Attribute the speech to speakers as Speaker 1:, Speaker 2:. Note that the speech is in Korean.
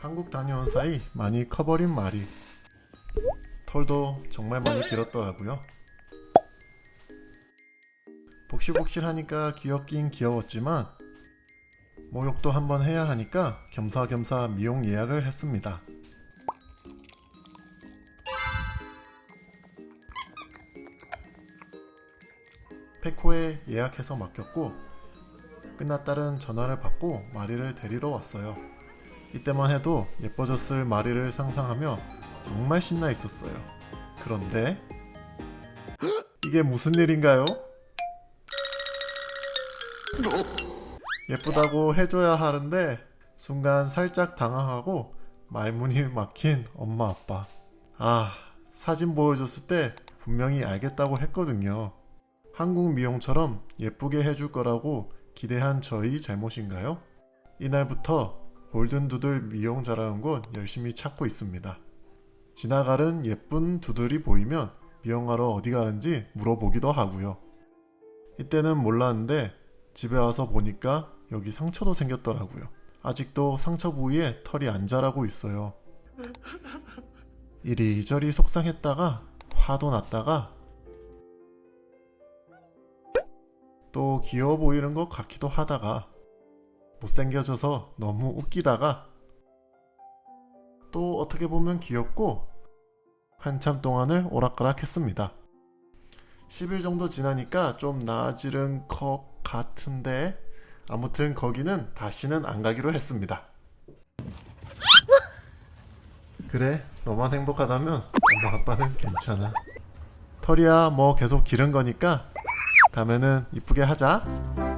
Speaker 1: 한국 다녀온 사이 많이 커버린 말이 털도 정말 많이 길었더라고요. 복실복실하니까 귀엽긴 귀여웠지만 목욕도 한번 해야 하니까 겸사겸사 미용 예약을 했습니다. 페코에 예약해서 맡겼고 끝났 딸은 전화를 받고 마리를 데리러 왔어요. 이때만 해도 예뻐졌을 마리를 상상하며 정말 신나 있었어요. 그런데 이게 무슨 일인가요? 예쁘다고 해줘야 하는데 순간 살짝 당황하고 말문이 막힌 엄마 아빠. 아 사진 보여줬을 때 분명히 알겠다고 했거든요. 한국 미용처럼 예쁘게 해줄 거라고 기대한 저희 잘못인가요? 이날부터 골든 두들 미용 잘하는 곳 열심히 찾고 있습니다. 지나가는 예쁜 두들이 보이면 미용하러 어디 가는지 물어보기도 하고요. 이때는 몰랐는데 집에 와서 보니까 여기 상처도 생겼더라고요. 아직도 상처 부위에 털이 안 자라고 있어요. 이리저리 속상했다가 화도 났다가 또 귀여워 보이는 것 같기도 하다가 못생겨져서 너무 웃기다가 또 어떻게 보면 귀엽고 한참 동안을 오락가락 했습니다. 10일 정도 지나니까 좀 나아지는 것 같은데 아무튼 거기는 다시는 안 가기로 했습니다. 그래 너만 행복하다면 엄마 아빠는 괜찮아. 털이야 뭐 계속 기른 거니까 다음에는 이쁘게 하자.